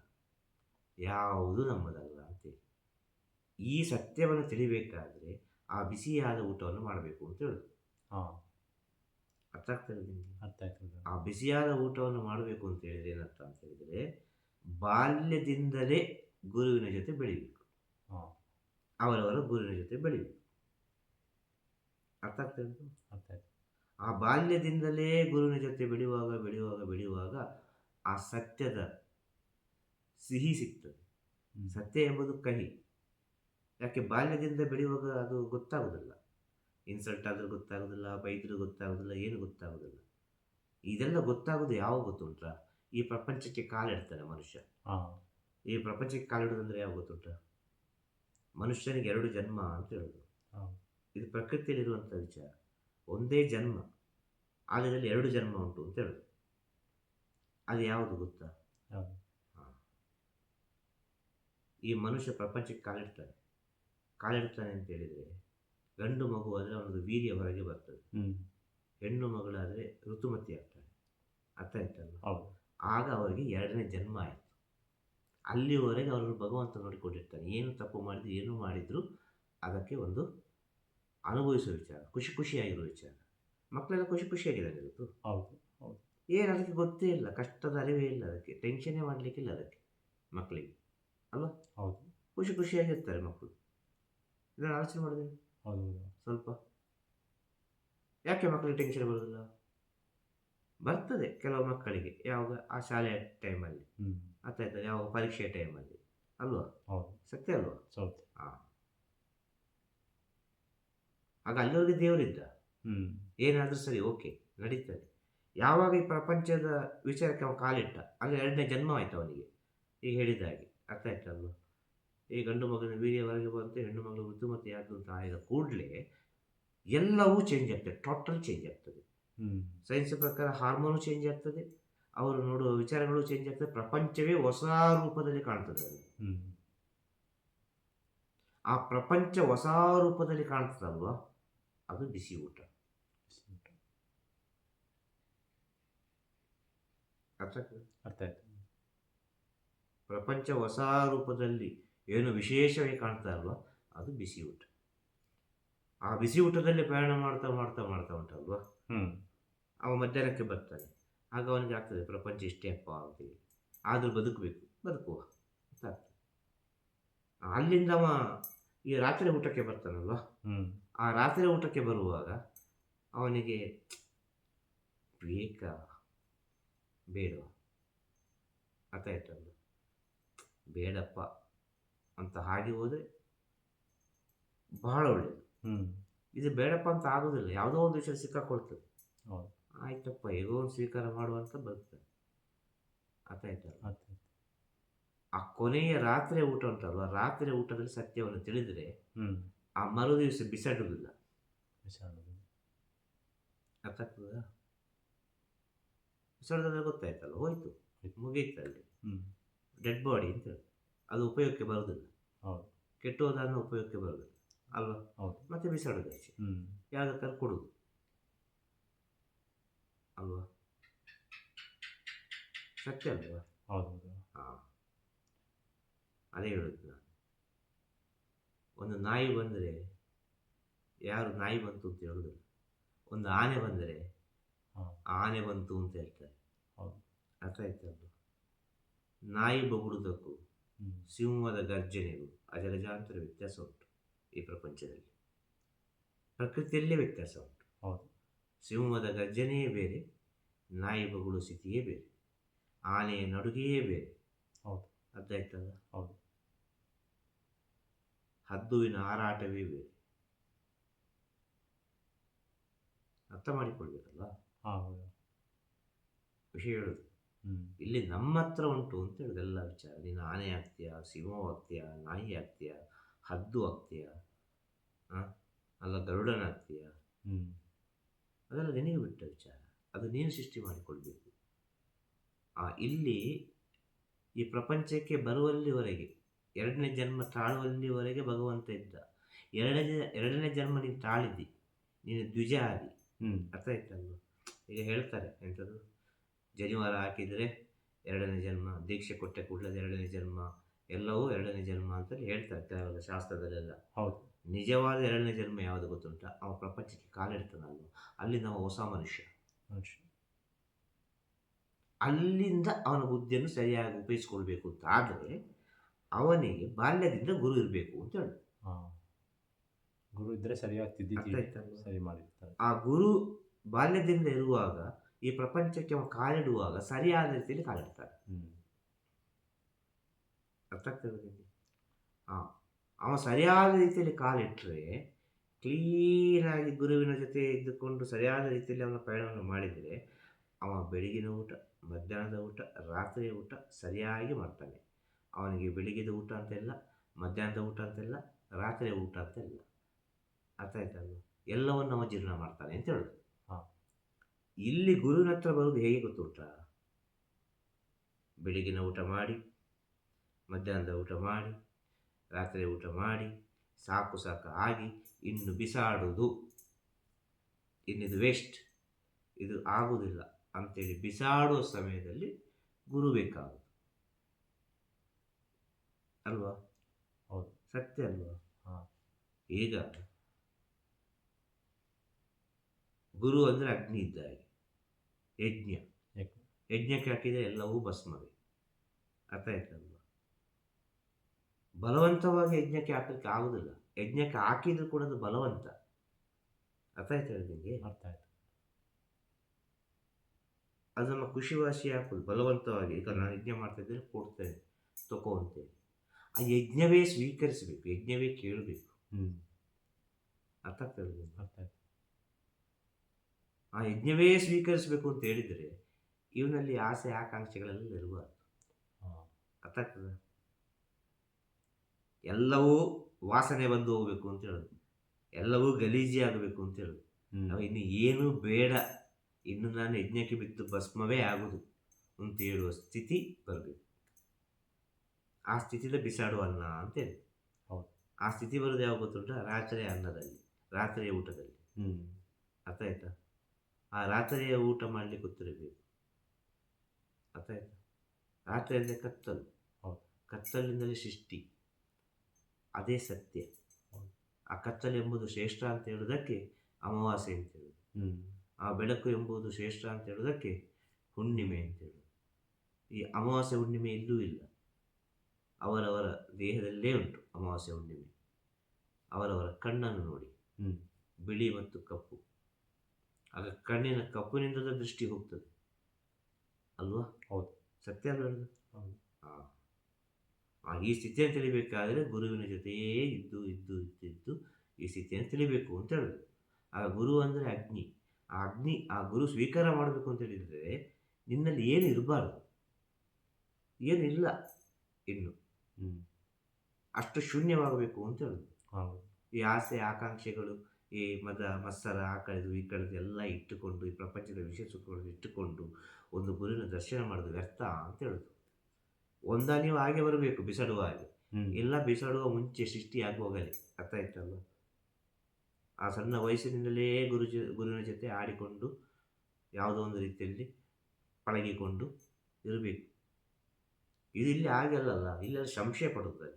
ಯಾವುದು ನಮ್ಮದಲ್ಲ ಅಂತೇಳಿ ಈ ಸತ್ಯವನ್ನು ತಿಳಿಬೇಕಾದ್ರೆ ಆ ಬಿಸಿಯಾದ ಊಟವನ್ನು ಮಾಡಬೇಕು ಅಂತ ಹೇಳುದು. ಹಾಂ. ಅರ್ಥ ಆಗ್ತದೆ ನಿಮಗೆ? ಅರ್ಥ ಆಗ್ತದೆ. ಆ ಬಿಸಿಯಾದ ಊಟವನ್ನು ಮಾಡಬೇಕು ಅಂತ ಹೇಳಿದ್ರೆ ಏನರ್ಥ ಅಂತ ಹೇಳಿದರೆ ಬಾಲ್ಯದಿಂದಲೇ ಗುರುವಿನ ಜೊತೆ ಬೆಳಿಬೇಕು. ಹಾಂ. ಅವರವರ ಗುರುವಿನ ಜೊತೆ ಬೆಳಿಬೇಕು. ಅರ್ಥ ಆಗ್ತದೆ? ಅರ್ಥ ಆಗ್ತದೆ ಆ ಬಾಲ್ಯದಿಂದಲೇ ಗುರುವಿನ ಜೊತೆ ಬೆಳೆಯುವಾಗ ಬೆಳೆಯುವಾಗ ಬೆಳೆಯುವಾಗ ಆ ಸತ್ಯದ ಸಿಹಿ ಸಿಗ್ತದೆ. ಸತ್ಯ ಎಂಬುದು ಕಹಿ. ಯಾಕೆ ಬಾಲ್ಯದಿಂದ ಬೆಳೆಯುವಾಗ ಅದು ಗೊತ್ತಾಗೋದಿಲ್ಲ. ಇನ್ಸಲ್ಟ್ ಆದರೂ ಗೊತ್ತಾಗೋದಿಲ್ಲ ಬೈದರೂ ಗೊತ್ತಾಗೋದಿಲ್ಲ ಏನು ಗೊತ್ತಾಗೋದಿಲ್ಲ. ಇದೆಲ್ಲ ಗೊತ್ತಾಗೋದು ಯಾವಾಗ ಗೊತ್ತುಂಟ? ಈ ಪ್ರಪಂಚಕ್ಕೆ ಕಾಲಿಡ್ತಾನೆ ಮನುಷ್ಯ. ಈ ಪ್ರಪಂಚಕ್ಕೆ ಕಾಲಿಡೋದಂದ್ರೆ ಯಾವಾಗ ಗೊತ್ತುಂಟ? ಮನುಷ್ಯನಿಗೆ ಎರಡು ಜನ್ಮ ಅಂತ ಹೇಳೋದು. ಇದು ಪ್ರಕೃತಿಯಲ್ಲಿರುವಂಥ ವಿಚಾರ. ಒಂದೇ ಜನ್ಮ. ಆದರೆ ಎರಡು ಜನ್ಮ ಉಂಟು ಅಂತ ಹೇಳೋದು. ಅದು ಯಾವುದು ಗೊತ್ತಾ. ಈ ಮನುಷ್ಯ ಪ್ರಪಂಚಕ್ಕೆ ಕಾಲಿಡ್ತಾನೆ ಕಾಲಿಡ್ತಾನೆ ಅಂತ ಹೇಳಿದರೆ ಗಂಡು ಮಗು ಆದರೆ ಅವನದು ವೀರ್ಯ ಹೊರಗೆ ಬರ್ತದೆ. ಹೆಣ್ಣು ಮಗಳಾದರೆ ಋತುಮತಿ ಆಗ್ತಾಳೆ ಅರ್ಥ ಆಯ್ತಲ್ಲ ಹೌದು. ಆಗ ಅವರಿಗೆ ಎರಡನೇ ಜನ್ಮ ಆಯಿತು. ಅಲ್ಲಿವರೆಗೆ ಅವರು ಭಗವಂತ ನೋಡಿಕೊಂಡಿರ್ತಾನೆ. ಏನು ತಪ್ಪು ಮಾಡಿದ್ರು ಏನು ಮಾಡಿದ್ರು ಅದಕ್ಕೆ ಒಂದು ಅನುಭವಿಸೋ ವಿಚಾರ ಖುಷಿ ಖುಷಿಯಾಗಿರೋ ವಿಚಾರ. ಮಕ್ಕಳೆಲ್ಲ ಖುಷಿ ಖುಷಿಯಾಗಿದ್ದಾರೆ ಇವತ್ತು ಹೌದು ಏನು ಅದಕ್ಕೆ ಗೊತ್ತೇ ಇಲ್ಲ. ಕಷ್ಟದ ಅರಿವೇ ಇಲ್ಲ ಅದಕ್ಕೆ. ಟೆನ್ಷನ್ನೇ ಮಾಡಲಿಕ್ಕಿಲ್ಲ ಅದಕ್ಕೆ ಮಕ್ಕಳಿಗೆ. ಅಲ್ವಾ? ಹೌದು. ಖುಷಿ ಖುಷಿಯಾಗಿರ್ತಾರೆ ಮಕ್ಕಳು. ಇದನ್ನು ಆಲೋಚನೆ ಮಾಡಿದ್ದೀನಿ ಹೌದು ಸ್ವಲ್ಪ. ಯಾಕೆ ಮಕ್ಕಳಿಗೆ ಟೆನ್ಷನ್ ಬರೋದಿಲ್ಲ? ಬರ್ತದೆ ಕೆಲವು ಮಕ್ಕಳಿಗೆ ಯಾವಾಗ? ಆ ಶಾಲೆಯ ಟೈಮಲ್ಲಿ ಅರ್ಥ ಆಯ್ತದೆ ಯಾವಾಗ? ಪರೀಕ್ಷೆಯ ಟೈಮಲ್ಲಿ ಅಲ್ವಾ? ಹೌದು. ಸತ್ಯ ಅಲ್ವಾ? ಸೌತೆ ಹಾಂ ಆಗ ಅಲ್ಲಿವರೆಗೆ ದೇವರಿದ್ದ? ಏನಾದರೂ ಸರಿ ಓಕೆ ನಡೀತದೆ. ಯಾವಾಗ ಈ ಪ್ರಪಂಚದ ವಿಚಾರಕ್ಕೆ ಅವನು ಕಾಲಿಟ್ಟ? ಅಂದರೆ ಎರಡನೇ ಜನ್ಮ ಆಯ್ತು ಅವನಿಗೆ. ಈಗ ಹೇಳಿದ ಹಾಗೆ. ಅರ್ಥ ಆಯ್ತಲ್ವ? ಈ ಗಂಡು ಮಗನ ವೀರ್ಯ ಹೊರಗೆ ಬಂತು ಹೆಣ್ಣು ಮಗಳು ಋತುಮತಿ ಅಂತ ಆದ ಕೂಡಲೇ ಎಲ್ಲವೂ ಚೇಂಜ್ ಆಗ್ತದೆ ಟೋಟಲ್ ಚೇಂಜ್ ಆಗ್ತದೆ. ಸೈನ್ಸ್ ಪ್ರಕಾರ ಹಾರ್ಮೋನು ಚೇಂಜ್ ಆಗ್ತದೆ ಅವರು ನೋಡುವ ವಿಚಾರಗಳು ಚೇಂಜ್ ಆಗ್ತದೆ ಪ್ರಪಂಚವೇ ಹೊಸ ರೂಪದಲ್ಲಿ ಕಾಣ್ತದೆ ಆ ಪ್ರಪಂಚ ಹೊಸ ರೂಪದಲ್ಲಿ ಕಾಣ್ತದಲ್ವಾ? ಅದು ಬಿಸಿ ಊಟ. ಅರ್ಥ ಆಗ್ತದೆ? ಅರ್ಥ ಆಯ್ತು. ಪ್ರಪಂಚ ಹೊಸ ರೂಪದಲ್ಲಿ ಏನು ವಿಶೇಷವಾಗಿ ಕಾಣ್ತಾ ಇಲ್ವಾ ಅದು ಬಿಸಿ ಊಟ. ಆ ಬಿಸಿ ಊಟದಲ್ಲಿ ಪ್ರಯಾಣ ಮಾಡ್ತಾ ಮಾಡ್ತಾ ಮಾಡ್ತಾ ಉಂಟಲ್ವ? ಹ್ಞೂ ಅವ ಮಧ್ಯಾಹ್ನಕ್ಕೆ ಬರ್ತಾನೆ. ಆಗ ಅವನಿಗೆ ಆಗ್ತದೆ ಪ್ರಪಂಚ ಇಷ್ಟೇ ಅಪ್ಪ ಅಂತೇಳಿ ಆದರೂ ಬದುಕಬೇಕು ಬದುಕುವ ಅಂತ ಆಗ್ತದೆ ಅಲ್ಲಿಂದ ಅವ ಈ ರಾತ್ರಿ ಊಟಕ್ಕೆ ಬರ್ತಾನಲ್ವ? ಆ ರಾತ್ರಿ ಊಟಕ್ಕೆ ಬರುವಾಗ ಅವನಿಗೆ ಬೇಕಾ ಬೇಡ ಅರ್ಥ ಆಯ್ತಲ್ಲ ಬೇಡಪ್ಪ. ಅಂತ ಹಾಡಿ ಹೋದರೆ ಬಹಳ ಒಳ್ಳೆಯದು ಇದು ಬೇಡಪ್ಪ ಅಂತ ಆಗೋದಿಲ್ಲ. ಯಾವುದೋ ಒಂದು ವಿಷಯ ಸಿಕ್ಕಾಕೊಳ್ತದೆ. ಹೌದು. ಆಯ್ತಪ್ಪ ಹೇಗೋ ಒಂದು ಸ್ವೀಕಾರ ಮಾಡುವಂತ ಬರ್ತದೆ ಅರ್ಥ ಆಯ್ತಲ್ಲ ಆ ಕೊನೆಯ ರಾತ್ರಿ ಊಟ ಉಂಟಲ್ವ? ರಾತ್ರಿ ಊಟದಲ್ಲಿ ಸತ್ಯವನ್ನು ತಿಳಿದರೆ ಆ ಮರು ದಿವಸ ಬಿಸಾಡುವುದಿಲ್ಲ. ಅರ್ಥ ಆಗ್ತದಾ? ಬಿಸಾಡೋದಂದ್ರೆ ಗೊತ್ತಾಯ್ತಲ್ಲ ಹೋಯ್ತು. ಮುಗೀತು ಅಲ್ಲಿ ಹ್ಞೂ ಡೆಡ್ ಬಾಡಿ ಅಂತ ಹೇಳಿ ಅದು ಉಪಯೋಗಕ್ಕೆ ಬರೋದಿಲ್ಲ. ಹೌದು. ಕೆಟ್ಟು ಹೋದಾದ್ಮೇಲೆ ಉಪಯೋಗಕ್ಕೆ ಬರೋದಿಲ್ಲ. ಅಲ್ವಾ? ಹೌದು. ಮತ್ತೆ ಬಿಸಾಡೋದು ಆಚೆ. ಹ್ಞೂ ಯಾವುದಕ್ಕಾದ್ರೂ ಕೊಡೋದು ಅಲ್ವಾ? ಸತ್ಯ ಅಲ್ವಾ? ಹೌದು. ಹಾಂ. ಅದೇ ಹೇಳುದು ನಾನು. ಒಂದು ನಾಯಿ ಬಂದರೆ ಯಾರು ನಾಯಿ ಬಂತು ಅಂತ ಹೇಳೋದಿಲ್ಲ. ಒಂದು ಆನೆ ಬಂದರೆ ಆನೆ ಬಂತು ಅಂತ ಹೇಳ್ತಾರೆ. ಹೌದು. ಅರ್ಥ ಆಯ್ತಲ್ವ ನಾಯಿ ಬೊಗಳುವುದಕ್ಕೂ ಹ್ಞೂ ಸಿಂಹದ ಗರ್ಜನೆಗೂ ಅಜಗಜಾಂತರ ವ್ಯತ್ಯಾಸ ಉಂಟು ಈ ಪ್ರಪಂಚದಲ್ಲಿ. ಪ್ರಕೃತಿಯಲ್ಲೇ ವ್ಯತ್ಯಾಸ ಉಂಟು. ಹೌದು. ಸಿಂಹದ ಗರ್ಜನೆಯೇ ಬೇರೆ ನಾಯಿ ಬಗುಳು ಸ್ಥಿತಿಯೇ ಬೇರೆ ಆನೆಯ ನಡುಗೆಯೇ ಬೇರೆ. ಹೌದು. ಅರ್ಥ ಆಯ್ತಲ್ಲ ಹೌದು. ಹದ್ದುವಿನ ಹಾರಾಟವೇ ಬೇರೆ. ಅರ್ಥ ಮಾಡಿಕೊಳ್ಬೇಕಲ್ಲ ವಿಷಯ ಹೇಳೋದು. ಇಲ್ಲಿ ನಮ್ಮ ಹತ್ರ ಉಂಟು ಅಂತ ಹೇಳುದು ಎಲ್ಲ ವಿಚಾರ. ನೀನು ಆನೆ ಆಗ್ತೀಯಾ ಸಿಂಹವಾಗ್ತೀಯಾ ನಾಯಿ ಆಗ್ತೀಯಾ ಹದ್ದು ಆಗ್ತೀಯಾ ಹಾಂ ಅಲ್ಲ ಗರುಡನಾಗ್ತೀಯಾ ಹ್ಞೂ ಅದೆಲ್ಲ ನಿನಗೆ ಬಿಟ್ಟ ವಿಚಾರ. ಅದು ನೀನು ಸೃಷ್ಟಿ ಮಾಡಿಕೊಳ್ಬೇಕು. ಆ ಇಲ್ಲಿ ಈ ಪ್ರಪಂಚಕ್ಕೆ ಬರುವಲ್ಲಿವರೆಗೆ ಎರಡನೇ ಜನ್ಮ ತಾಳುವಲ್ಲಿವರೆಗೆ ಭಗವಂತ ಇದ್ದ. ಎರಡನೇ ಎರಡನೇ ಜನ್ಮ ನೀನು ತಾಳಿದ್ದಿ ನೀನು ದ್ವಿಜ ಆದಿ. ಹ್ಞೂ ಅರ್ಥ ಆಯ್ತಲ್ವ? ಈಗ ಹೇಳ್ತಾರೆ ಎಂಥದ್ದು? ಜನಿವಾರ ಹಾಕಿದರೆ ಎರಡನೇ ಜನ್ಮ ದೀಕ್ಷೆ ಕೊಟ್ಟ ಕೂಡಲೇ ಎರಡನೇ ಜನ್ಮ ಎಲ್ಲವೂ ಎರಡನೇ ಜನ್ಮ ಅಂತ ಹೇಳ್ತಾರೆ ಕೆಲವೆಲ್ಲ ಶಾಸ್ತ್ರದಲ್ಲೆಲ್ಲ. ಹೌದು. ನಿಜವಾದ ಎರಡನೇ ಜನ್ಮ ಯಾವುದು ಗೊತ್ತುಂಟ? ಅವ ಪ್ರಪಂಚಕ್ಕೆ ಕಾಲಿಡ್ತಾನಲ್ವ? ಅಲ್ಲಿ ನಾವು ಹೊಸ ಮನುಷ್ಯ. ಮನುಷ್ಯ. ಅಲ್ಲಿಂದ ಅವನ ಬುದ್ಧಿಯನ್ನು ಸರಿಯಾಗಿ ಉಪಯೋಗಿಸ್ಕೊಳ್ಬೇಕು ಅಂತ ಆದರೆ ಅವನಿಗೆ ಬಾಲ್ಯದಿಂದ ಗುರು ಇರಬೇಕು ಅಂತ ಹೇಳಿ. ಗುರು ಇದ್ದರೆ ಸರಿಯಾಗಿ ಅರ್ಥ ತಿದ್ದಿದ್ದೀವಿ ಆಯ್ತಲ್ವ? ಸರಿ ಮಾಡಿರ್ತಾರೆ. ಆ ಗುರು ಬಾಲ್ಯದಿಂದ ಇರುವಾಗ ಈ ಪ್ರಪಂಚಕ್ಕೆ ಅವನು ಕಾಲಿಡುವಾಗ ಸರಿಯಾದ ರೀತಿಯಲ್ಲಿ ಕಾಲಿಡ್ತಾನೆ. ಅರ್ಥ ಆಗ್ತದೆ ಹಾಂ ಅವ ಸರಿಯಾದ ರೀತಿಯಲ್ಲಿ ಕಾಲಿಟ್ಟರೆ ಕ್ಲೀನಾಗಿ ಗುರುವಿನ ಜೊತೆ ಇದ್ದುಕೊಂಡು ಸರಿಯಾದ ರೀತಿಯಲ್ಲಿ ಅವನ ಪ್ರಯಾಣವನ್ನು ಮಾಡಿದರೆ ಅವ ಬೆಳಗಿನ ಊಟ ಮಧ್ಯಾಹ್ನದ ಊಟ ರಾತ್ರಿಯ ಊಟ ಸರಿಯಾಗಿ ಮಾಡ್ತಾನೆ. ಅವನಿಗೆ ಬೆಳಿಗ್ಗೆದ ಊಟ ಅಂತೆಲ್ಲ ಮಧ್ಯಾಹ್ನದ ಊಟ ಅಂತೆಲ್ಲ ರಾತ್ರಿಯ ಊಟ ಅಂತೆಲ್ಲ. ಅರ್ಥ ಆಯ್ತಲ್ಲ ಎಲ್ಲವನ್ನು ಅವ ಜೀರ್ಣ ಮಾಡ್ತಾನೆ ಅಂತ ಹೇಳುದು. ಇಲ್ಲಿ ಗುರುವಿನ ಹತ್ರ ಬರೋದು ಹೇಗೆ ಗೊತ್ತುಂಟ ಬೆಳಗಿನ ಊಟ ಮಾಡಿ ಮಧ್ಯಾಹ್ನದ ಊಟ ಮಾಡಿ ರಾತ್ರಿ ಊಟ ಮಾಡಿ ಸಾಕು ಸಾಕು ಆಗಿ ಇನ್ನು ಬಿಸಾಡುವುದು. ಇನ್ನಿದು ವೇಸ್ಟ್ ಇದು ಆಗುವುದಿಲ್ಲ. ಅಂತೇಳಿ ಬಿಸಾಡುವ ಸಮಯದಲ್ಲಿ ಗುರು ಬೇಕಾಗುತ್ತೆ ಅಲ್ವಾ? ಹೌದು. ಸತ್ಯ ಅಲ್ವಾ? ಹಾ. ಈಗ ಗುರು ಅಂದರೆ ಅಗ್ನಿ ಇದ್ದ ಹಾಗೆ ಯಜ್ಞ. ಯಜ್ಞ. ಯಜ್ಞಕ್ಕೆ ಹಾಕಿದರೆ ಎಲ್ಲವೂ ಭಸ್ಮವೇ. ಅರ್ಥ ಆಯ್ತಲ್ವ? ಬಲವಂತವಾಗಿ ಯಜ್ಞಕ್ಕೆ ಹಾಕಲಿಕ್ಕೆ ಆಗುದಿಲ್ಲ. ಯಜ್ಞಕ್ಕೆ ಹಾಕಿದ್ರು ಕೂಡ ಅದು ಬಲವಂತ. ಅರ್ಥ ಆಯ್ತಾ ನಿಮಗೆ? ಅರ್ಥ ಆಯ್ತು. ಅದು ನಮ್ಮ ಖುಷಿ ವಾಸಿ ಹಾಕೋದು. ಬಲವಂತವಾಗಿ. ಈಗ ನಾನು ಯಜ್ಞ ಮಾಡ್ತಾ ಇದ್ದೇನೆ ಕೊಡ್ತೇನೆ ತಗೋ ಅಂತೇಳಿ. ಆ ಯಜ್ಞವೇ ಸ್ವೀಕರಿಸಬೇಕು. ಯಜ್ಞವೇ ಕೇಳಬೇಕು. ಹ್ಞೂ ಅರ್ಥ ಆಗ್ತದೆ? ಅರ್ಥ ಆಯ್ತು. ಆ ಯಜ್ಞವೇ ಸ್ವೀಕರಿಸಬೇಕು ಅಂತ ಹೇಳಿದರೆ ಇವನಲ್ಲಿ ಆಸೆ ಆಕಾಂಕ್ಷೆಗಳೆಲ್ಲ ಇರಬಾರ್ದು ಹಾಂ ಅರ್ಥ ಆಗ್ತದೆ ಎಲ್ಲವೂ ವಾಸನೆ ಬಂದು ಹೋಗಬೇಕು ಅಂತ ಹೇಳೋದು. ಎಲ್ಲವೂ ಗಲೀಜಿ ಆಗಬೇಕು ಅಂತ ಹೇಳೋದು. ನಾವು ಇನ್ನು ಏನು ಬೇಡ. ಇನ್ನು ನಾನು ಯಜ್ಞಕ್ಕೆ ಬಿದ್ದು ಭಸ್ಮವೇ ಆಗುದು ಅಂತ ಹೇಳುವ ಸ್ಥಿತಿ ಬರಬೇಕು. ಆ ಸ್ಥಿತಿಯಿಂದ ಬಿಸಾಡುವ ಅನ್ನ ಅಂತ ಹೇಳಿ. ಆ ಸ್ಥಿತಿ ಬರೋದು ಯಾವ ಗೊತ್ತುಂಟ? ರಾತ್ರಿಯ ಅನ್ನದಲ್ಲಿ ರಾತ್ರಿಯ ಊಟದಲ್ಲಿ. ಹ್ಞೂ ಅರ್ಥ ಆಯ್ತಾ? ಆ ರಾತ್ರಿಯ ಊಟ ಮಾಡಲಿಕ್ಕೆ ಗೊತ್ತಿರಬೇಕು ಅರ್ಥ ಆಯ್ತಾ ರಾತ್ರಿ ಅಂದರೆ ಕತ್ತಲು. ಕತ್ತಲಿನಲ್ಲಿ ಕತ್ತಲಿಂದಲೇ ಸೃಷ್ಟಿ. ಅದೇ ಸತ್ಯ. ಆ ಕತ್ತಲು ಎಂಬುದು ಶ್ರೇಷ್ಠ ಅಂತ ಹೇಳೋದಕ್ಕೆ ಅಮಾವಾಸ್ಯೆ ಅಂತ ಹೇಳುದು. ಹ್ಞೂ ಆ ಬೆಳಕು ಎಂಬುದು ಶ್ರೇಷ್ಠ ಅಂತ ಹೇಳೋದಕ್ಕೆ ಹುಣ್ಣಿಮೆ ಅಂತ ಹೇಳುದು. ಈ ಅಮಾವಾಸ್ಯೆ ಹುಣ್ಣಿಮೆ ಇಲ್ಲೂ ಇಲ್ಲ. ಅವರವರ ದೇಹದಲ್ಲೇ ಉಂಟು ಅಮಾವಾಸ್ಯೆ ಹುಣ್ಣಿಮೆ. ಅವರವರ ಕಣ್ಣನ್ನು ನೋಡಿ. ಹ್ಞೂ ಬಿಳಿ ಮತ್ತು ಕಪ್ಪು. ಆಗ ಕಣ್ಣಿನ ಕಪ್ಪಿನಿಂದಲೇ ದೃಷ್ಟಿ ಹೋಗ್ತದೆ. ಅಲ್ವಾ? ಹೌದು. ಸತ್ಯ ಅಲ್ವಾ ಹೇಳುದು? ಹೌದು. ಆ ಈ ಸ್ಥಿತಿಯನ್ನು ತಿಳಿಬೇಕಾದರೆ ಗುರುವಿನ ಜೊತೆಯೇ ಇದ್ದು ಇದ್ದು ಇದ್ದು ಇದ್ದು ಈ ಸ್ಥಿತಿಯನ್ನು ತಿಳಿಬೇಕು ಅಂತ ಹೇಳಿದ್ರು ಆಗ ಗುರು ಅಂದರೆ ಅಗ್ನಿ. ಆ ಅಗ್ನಿ ಆ ಗುರು ಸ್ವೀಕಾರ ಮಾಡಬೇಕು ಅಂತ ಹೇಳಿದರೆ ನಿನ್ನಲ್ಲಿ ಏನು ಇರಬಾರ್ದು? ಏನು ಇಲ್ಲ ಇನ್ನು. ಹ್ಞೂ ಅಷ್ಟು ಶೂನ್ಯವಾಗಬೇಕು ಅಂತ ಹೇಳಿದ್ರು ಈ ಆಸೆ ಆಕಾಂಕ್ಷೆಗಳು ಈ ಮದ ಮತ್ಸರ ಆ ಕಳೆದು ಈ ಕಳೆದು ಎಲ್ಲ ಇಟ್ಟುಕೊಂಡು ಈ ಪ್ರಪಂಚದ ವಿಷಯ ಸುಖಗಳನ್ನು ಇಟ್ಟುಕೊಂಡು ಒಂದು ಗುರುವಿನ ದರ್ಶನ ಮಾಡೋದು ವ್ಯರ್ಥ ಅಂತ ಹೇಳೋದು. ಒಂದ ನೀವು ಹಾಗೆ ಬರಬೇಕು ಬಿಸಾಡುವ ಹಾಗೆ. ಇಲ್ಲ ಬಿಸಾಡುವ ಮುಂಚೆ ಸೃಷ್ಟಿ ಹೋಗಲಿ ಅರ್ಥ ಆಯ್ತಲ್ಲ ಆ ಸಣ್ಣ ವಯಸ್ಸಿನಿಂದಲೇ ಗುರು ಗುರುವಿನ ಜೊತೆ ಆಡಿಕೊಂಡು ಯಾವುದೋ ಒಂದು ರೀತಿಯಲ್ಲಿ ಪಳಗಿಕೊಂಡು ಇರಬೇಕು. ಇದು ಇಲ್ಲಿ ಆಗಲ್ಲಲ್ಲ ಇಲ್ಲ ಸಂಶಯ ಪಡುತ್ತದೆ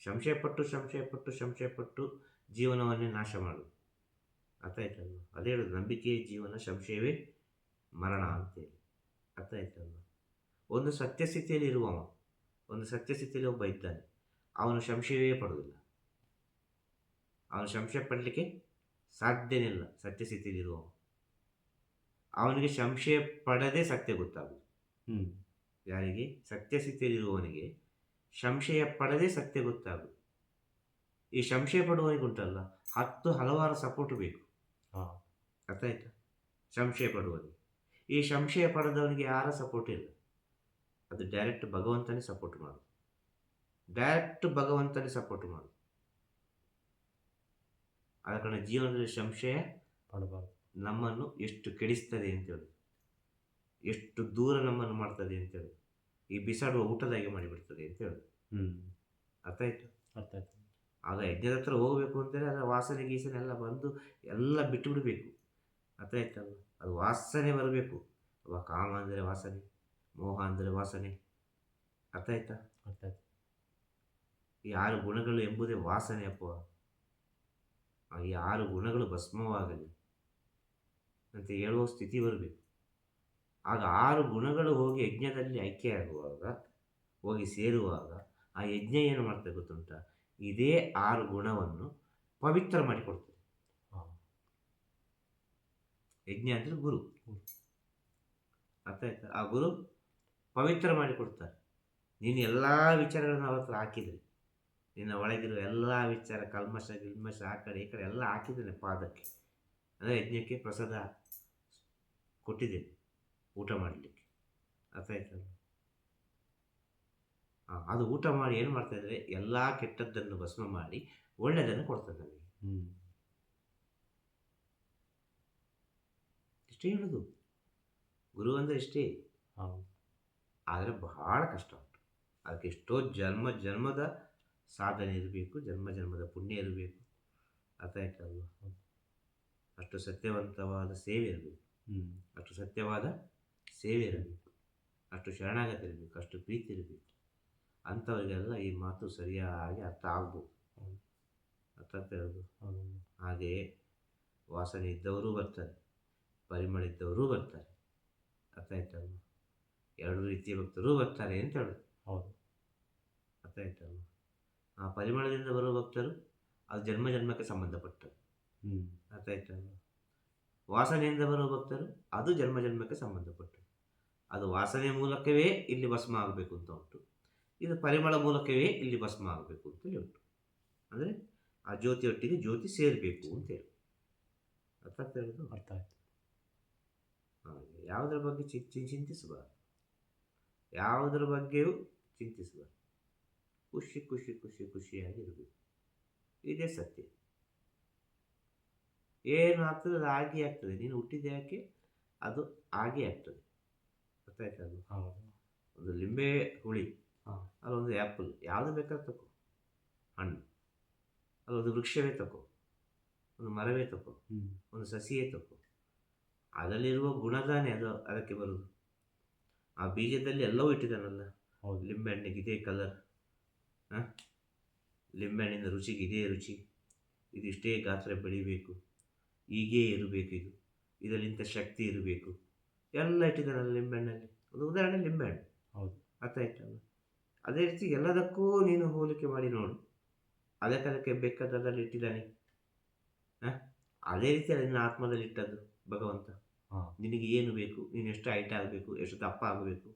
ಸಂಶಯ ಪಟ್ಟು ಸಂಶಯ ಪಟ್ಟು ಸಂಶಯ ಪಟ್ಟು ಜೀವನವನ್ನೇ ನಾಶ ಮಾಡುದು. ಅರ್ಥ ಆಯ್ತಲ್ವ? ಅದೇ ಹೇಳುದು ನಂಬಿಕೆಯೇ ಜೀವನ ಸಂಶಯವೇ ಮರಣ ಅಂತೇಳಿ ಅರ್ಥ ಆಯ್ತಲ್ವ? ಒಂದು ಸತ್ಯಸ್ಥಿತಿಯಲ್ಲಿ ಇರುವವ ಒಂದು ಸತ್ಯಸ್ಥಿತಿಯಲ್ಲಿ ಒಬ್ಬ ಇದ್ದಾನೆ ಅವನು ಸಂಶಯವೇ ಪಡುವುದಿಲ್ಲ. ಅವನು ಸಂಶಯ ಪಡಲಿಕ್ಕೆ ಸಾಧ್ಯನೇ ಇಲ್ಲ ಸತ್ಯಸ್ಥಿತಿಯಲ್ಲಿ ಇರುವ ಅವನಿಗೆ ಸಂಶಯ ಪಡದೆ ಸತ್ಯ ಗೊತ್ತಾಗುದು ಹ್ಞೂ ಯಾರಿಗೆ? ಸತ್ಯಸ್ಥಿತಿಯಲ್ಲಿರುವವನಿಗೆ ಸಂಶಯ ಪಡದೆ ಸತ್ಯ ಗೊತ್ತಾಗುದು ಈ ಸಂಶಯ ಪಡುವವರಿಗೆ ಉಂಟಲ್ಲ ಹತ್ತು ಹಲವಾರು ಸಪೋರ್ಟ್ ಬೇಕು. ಹಾಂ ಅರ್ಥ ಆಯ್ತಾ ಸಂಶಯ ಪಡುವವರಿಗೆ. ಈ ಸಂಶಯ ಪಡೆದವರಿಗೆ ಯಾರ ಸಪೋರ್ಟ್ ಇಲ್ಲ? ಅದು ಡೈರೆಕ್ಟ್ ಭಗವಂತನೇ ಸಪೋರ್ಟ್ ಮಾಡು ಡೈರೆಕ್ಟ್ ಭಗವಂತನೇ ಸಪೋರ್ಟ್ ಮಾಡು ಆದ ಕಾರಣ ಜೀವನದಲ್ಲಿ ಸಂಶಯ ಪಡಬಾರ್ದು. ನಮ್ಮನ್ನು ಎಷ್ಟು ಕೆಡಿಸ್ತದೆ ಅಂತೇಳಿ ಎಷ್ಟು ದೂರ ನಮ್ಮನ್ನು ಮಾಡ್ತದೆ ಅಂತೇಳಿ ಈ ಬಿಸಾಡುವ ಊಟದಾಗೆ ಮಾಡಿಬಿಡ್ತದೆ ಅಂತ ಹೇಳಿ ಹ್ಞೂ ಅರ್ಥ ಆಯಿತು ಅರ್ಥ ಆಯ್ತು ಆಗ ಯಜ್ಞದ ಹತ್ರ ಹೋಗಬೇಕು ಅಂತೇಳಿ ಅದರ ವಾಸನೆ ಗೀಸನೆ ಎಲ್ಲ ಬಂದು ಎಲ್ಲ ಬಿಟ್ಟು ಬಿಡಬೇಕು. ಅರ್ಥ ಆಯ್ತಲ್ಲ ಅದು ವಾಸನೆ ಬರಬೇಕು. ಅವ ಕಾಮ ಅಂದರೆ ವಾಸನೆ ಮೋಹ ಅಂದರೆ ವಾಸನೆ. ಅರ್ಥ ಆಯ್ತಾ? ಅರ್ಥ ಆಯ್ತು. ಈ ಆರು ಗುಣಗಳು ಎಂಬುದೇ ವಾಸನೆ ಅಪ್ಪ ಈ ಆರು ಗುಣಗಳು ಭಸ್ಮವಾಗಲಿ ಅಂತ ಹೇಳುವ ಸ್ಥಿತಿ ಬರಬೇಕು. ಆಗ ಆರು ಗುಣಗಳು ಹೋಗಿ ಯಜ್ಞದಲ್ಲಿ ಐಕ್ಯ ಆಗುವಾಗ ಹೋಗಿ ಸೇರುವಾಗ ಆ ಯಜ್ಞ ಏನು ಮಾಡ್ತಾ ಗೊತ್ತುಂಟ? ಇದೇ ಆರು ಗುಣವನ್ನು ಪವಿತ್ರ ಮಾಡಿಕೊಡ್ತದೆ. ಯಜ್ಞ ಅಂದರೆ ಗುರು. ಅರ್ಥ ಆಯ್ತಾ? ಆ ಗುರು ಪವಿತ್ರ ಮಾಡಿಕೊಡ್ತಾರೆ. ನೀನು ಎಲ್ಲ ವಿಚಾರಗಳನ್ನು ಅವ್ರ ಹತ್ರ ಹಾಕಿದ್ರಿ ನಿನ್ನ ಒಳಗಿರುವ ಎಲ್ಲ ವಿಚಾರ ಕಲ್ಮಶ ಗಿಲ್ಮಶ ಆ ಕಡೆ ಈ ಕಡೆ ಎಲ್ಲ ಹಾಕಿದ್ದೇನೆ ಪಾದಕ್ಕೆ. ಅಂದರೆ ಯಜ್ಞಕ್ಕೆ ಪ್ರಸಾದ ಕೊಟ್ಟಿದ್ದೇನೆ ಊಟ ಮಾಡಲಿಕ್ಕೆ. ಅರ್ಥ ಆಯ್ತಲ್ಲ ಅದು ಊಟ ಮಾಡಿ ಏನು ಮಾಡ್ತಾ ಇದ್ರೆ ಎಲ್ಲ ಕೆಟ್ಟದ್ದನ್ನು ಭಸ್ಮ ಮಾಡಿ ಒಳ್ಳೆಯದನ್ನು ಕೊಡ್ತದೆ ನಮಗೆ ಹ್ಞೂ ಇಷ್ಟೇ ಹೇಳೋದು. ಗುರು ಅಂದರೆ ಇಷ್ಟೇ. ಆದರೆ ಬಹಳ ಕಷ್ಟ ಉಂಟು. ಅದಕ್ಕೆ ಎಷ್ಟೋ ಜನ್ಮ ಜನ್ಮದ ಸಾಧನೆ ಇರಬೇಕು ಜನ್ಮ ಜನ್ಮದ ಪುಣ್ಯ ಇರಬೇಕು. ಅರ್ಥ ಆಯ್ತಲ್ವ ಅಷ್ಟು ಸತ್ಯವಂತವಾದ ಸೇವೆ ಇರಬೇಕು. ಹ್ಞೂ ಅಷ್ಟು ಸತ್ಯವಾದ ಸೇವೆ ಇರಬೇಕು. ಅಷ್ಟು ಶರಣಾಗತಿ ಇರಬೇಕು. ಅಷ್ಟು ಪ್ರೀತಿ ಇರಬೇಕು. ಅಂಥವರಿಗೆಲ್ಲ ಈ ಮಾತು ಸರಿಯಾಗಿ ಅರ್ಥ ಆಗ್ಬೋದು. ಅರ್ಥ ಆಗ್ತಾ ಹಾಗೆಯೇ ವಾಸನೆ ಇದ್ದವರು ಬರ್ತಾರೆ ಪರಿಮಳ ಇದ್ದವರು ಬರ್ತಾರೆ. ಅರ್ಥ ಆಯ್ತಲ್ವ ಎರಡು ರೀತಿಯ ಭಕ್ತರು ಬರ್ತಾರೆ ಅಂತ ಹೇಳೋದು. ಹೌದು. ಅರ್ಥ ಆಯ್ತಲ್ವ ಆ ಪರಿಮಳದಿಂದ ಬರುವ ಭಕ್ತರು ಅದು ಜನ್ಮ ಜನ್ಮಕ್ಕೆ ಸಂಬಂಧಪಟ್ಟರು. ಹ್ಞೂ ಅರ್ಥ ಆಯ್ತಲ್ವ ವಾಸನೆಯಿಂದ ಬರುವ ಭಕ್ತರು ಅದು ಜನ್ಮ ಜನ್ಮಕ್ಕೆ ಸಂಬಂಧಪಟ್ಟರು. ಅದು ವಾಸನೆ ಮೂಲಕವೇ ಇಲ್ಲಿ ಭಸ್ಮ ಆಗಬೇಕು ಅಂತ ಉಂಟು. ಇದು ಪರಿಮಳ ಮೂಲಕವೇ ಇಲ್ಲಿ ಭಸ್ಮ ಆಗಬೇಕು ಅಂತೇಳಿ ಉಂಟು ಅಂದರೆ ಆ ಜ್ಯೋತಿಯೊಟ್ಟಿಗೆ ಜ್ಯೋತಿ ಸೇರಬೇಕು ಅಂತೇಳಿ ಅರ್ಥ ಆಗ್ತಾ ಇರೋದು? ಅರ್ಥ ಆಯ್ತು. ಹಾಗೆ ಯಾವುದರ ಬಗ್ಗೆ ಚಿ ಚಿಂತಿಸಬಾರ್ದು ಯಾವುದರ ಬಗ್ಗೆಯೂ ಚಿಂತಿಸಬಾರ್ದು ಖುಷಿ ಖುಷಿ ಖುಷಿ ಖುಷಿಯಾಗಿರಬೇಕು. ಇದೇ ಸತ್ಯ. ಏನು ಆಗ್ತದೆ ಅದು ಆಗಿ ಆಗ್ತದೆ. ನೀನು ಹುಟ್ಟಿದ ಯಾಕೆ ಅದು ಆಗಿ ಆಗ್ತದೆ. ಅರ್ಥ ಆಯ್ತಲ್ಲ ಹೌದು. ಒಂದು ಲಿಂಬೆ ಹುಳಿ. ಹಾಂ ಅಲ್ಲೊಂದು ಆ್ಯಪಲ್ ಯಾವುದು ಬೇಕಾದ್ರೂ ತಗೋ ಹಣ್ಣು ಅಲ್ಲೊಂದು ವೃಕ್ಷವೇ ತಕೋ. ಒಂದು ಮರವೇ ತಕೋ. ಒಂದು ಸಸಿಯೇ ತಕೋ. ಅದರಲ್ಲಿರುವ ಗುಣದಾನೆ ಅದು ಅದಕ್ಕೆ ಬರುವುದು ಆ ಬೀಜದಲ್ಲಿ ಎಲ್ಲವೂ ಇಟ್ಟಿದ್ದಾನಲ್ಲ? ಹೌದು. ಲಿಂಬೆಹಣ್ಣಿಗೆ ಇದೇ ಕಲರ್ ಹಾಂ? ಲಿಂಬೆಹಣ್ಣಿನ ರುಚಿಗೆ ಇದೇ ರುಚಿ. ಇದು ಇಷ್ಟೇ ಗಾತ್ರ ಬೆಳಿಬೇಕು. ಹೀಗೇ ಇರಬೇಕು ಇದು. ಇದರಲ್ಲಿಂತ ಶಕ್ತಿ ಇರಬೇಕು. ಎಲ್ಲ ಇಟ್ಟಿದ್ದಾನಲ್ಲ ಲಿಂಬೆಹಣ್ಣಲ್ಲಿ. ಒಂದು ಉದಾಹರಣೆ ಲಿಂಬೆಹಣ್ಣು. ಹೌದು. ಅರ್ಥ ಆಯ್ತಲ್ಲ ಅದೇ ರೀತಿ ಎಲ್ಲದಕ್ಕೂ ನೀನು ಹೋಲಿಕೆ ಮಾಡಿ ನೋಡು. ಅದಕ್ಕೆ ಅದಕ್ಕೆ ಬೇಕಾದದಲ್ಲಿ ಇಟ್ಟಿದ್ದಾನೆ. ಹಾಂ? ಅದೇ ರೀತಿ ನಿನ್ನ ಆತ್ಮದಲ್ಲಿ ಇಟ್ಟದ್ದು ಭಗವಂತ. ಹಾಂ. ನಿನಗೆ ಏನು ಬೇಕು? ನೀನು ಎಷ್ಟು ಹೈಟ್ ಆಗಬೇಕು? ಎಷ್ಟು ದಪ್ಪ ಆಗಬೇಕು?